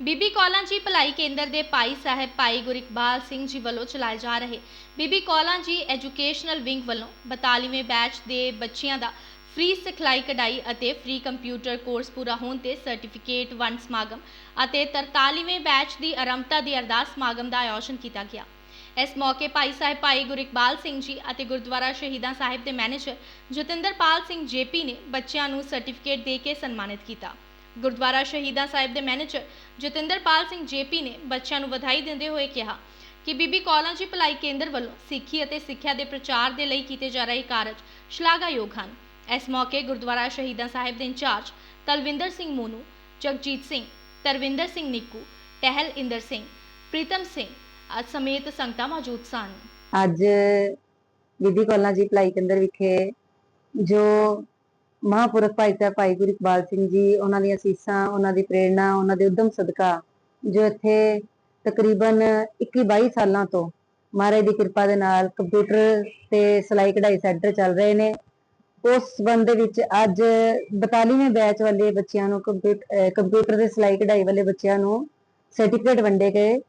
ਬੀਬੀ ਕੌਲਾਂ ਜੀ ਭਲਾਈ ਕੇਂਦਰ ਦੇ ਭਾਈ ਸਾਹਿਬ ਭਾਈ ਗੁਰਿਕਬਾਲ ਸਿੰਘ ਜੀ ਵੱਲੋਂ ਚਲਾਏ ਜਾ ਰਹੇ ਬੀਬੀ ਕੌਲਾਂ ਜੀ ਐਜੂਕੇਸ਼ਨਲ ਵਿੰਗ ਵੱਲੋਂ 42ਵੇਂ ਬੈਚ ਦੇ ਬੱਚਿਆਂ ਦਾ ਫ੍ਰੀ ਸਿਖਲਾਈ ਕਢਾਈ ਅਤੇ ਫ੍ਰੀ ਕੰਪਿਊਟਰ ਕੋਰਸ ਪੂਰਾ ਹੋਣ ਤੇ ਸਰਟੀਫਿਕੇਟ ਵੰਡ ਸਮਾਗਮ ਅਤੇ 43ਵੇਂ ਬੈਚ ਦੀ ਆਰੰਭਤਾ ਦੀ ਅਰਦਾਸ ਸਮਾਗਮ ਦਾ ਆਯੋਜਨ ਕੀਤਾ ਗਿਆ। ਇਸ ਮੌਕੇ ਭਾਈ ਸਾਹਿਬ ਭਾਈ ਗੁਰਿਕਬਾਲ ਸਿੰਘ ਜੀ ਅਤੇ ਗੁਰਦੁਆਰਾ ਸ਼ਹੀਦਾਂ ਸਾਹਿਬ ਦੇ ਮੈਨੇਜਰ ਜਤਿੰਦਰਪਾਲ ਸਿੰਘ ਜੇਪੀ ਨੇ ਬੱਚਿਆਂ ਨੂੰ ਸਰਟੀਫਿਕੇਟ ਦੇ ਕੇ ਸਨਮਾਨਿਤ ਕੀਤਾ। ਗੁਰਦੁਆਰਾ ਸ਼ਹੀਦਾਂ ਸਾਹਿਬ ਦੇ ਮੈਨੇਜਰ ਜਤਿੰਦਰਪਾਲ ਸਿੰਘ ਜੇਪੀ ਨੇ ਬੱਚਿਆਂ ਨੂੰ ਵਧਾਈ ਦਿੰਦੇ ਹੋਏ ਕਿਹਾ ਕਿ ਬੀਬੀ ਕੌਲਾਂ ਜੀ ਭਲਾਈ ਕੇਂਦਰ ਵੱਲੋਂ ਸਿੱਖੀ ਅਤੇ ਸਿੱਖਿਆ ਦੇ ਪ੍ਰਚਾਰ ਦੇ ਲਈ ਕੀਤੇ ਜਾ ਰਹੇ ਕਾਰਜ ਸ਼ਲਾਘਾਯੋਗ ਹਨ। ਇਸ ਮੌਕੇ ਗੁਰਦੁਆਰਾ ਸ਼ਹੀਦਾਂ ਸਾਹਿਬ ਦੇ ਇੰਚਾਰਜ ਤਲਵਿੰਦਰ ਸਿੰਘ ਮੋਨੂ, ਜਗਜੀਤ ਸਿੰਘ, ਤਰਵਿੰਦਰ ਸਿੰਘ ਨਿੱਕੂ, ਟਹਿਲ ਇੰਦਰ ਸਿੰਘ, ਪ੍ਰੀਤਮ ਸਿੰਘ ਅ- ਸਮੇਤ ਸੰਗਤਾਂ ਮੌਜੂਦ ਸਨ। ਅੱਜ ਬੀਬੀ ਕੌਲਾਂ ਜੀ ਭਲਾਈ ਕੇਂਦਰ ਵਿਖੇ ਜੋ ਮਹਾਂਪੁਰਖ ਭਾਈ ਸਾਹਿਬ, ਭਾਈ ਗੁਰੂ ਇਕਬਾਲ ਸਿੰਘ ਜੀ, ਉਹਨਾਂ ਦੀਆਂ ਅਸੀਸਾਂ ਉਹਨਾਂ ਦੀ ਪ੍ਰੇਰਣਾ, ਉਹਨਾਂ ਦੇ ਉਦਮ ਸਦਕਾ, ਜੋ ਇੱਥੇ ਤਕਰੀਬਨ 21 22 ਸਾਲਾਂ ਤੋਂ ਮਹਾਰਾਜ ਦੀ ਕਿਰਪਾ ਦੇ ਨਾਲ ਕੰਪਿਊਟਰ ਤੇ ਸਿਲਾਈ ਕਢਾਈ ਸੈਂਟਰ ਚੱਲ ਰਹੇ ਨੇ। ਉਸ ਸੰਬੰਧ ਵਿੱਚ ਅੱਜ 42ਵੇਂ ਬੈਚ ਵਾਲੇ ਬੱਚਿਆਂ ਨੂੰ ਕੰਪਿਊਟਰ ਕੰਪਿਊਟਰ ਤੇ ਸਿਲਾਈ ਕਢਾਈ ਵਾਲੇ ਬੱਚਿਆਂ ਨੂੰ ਸਰਟੀਫਿਕੇਟ ਵੰਡੇ ਗਏ।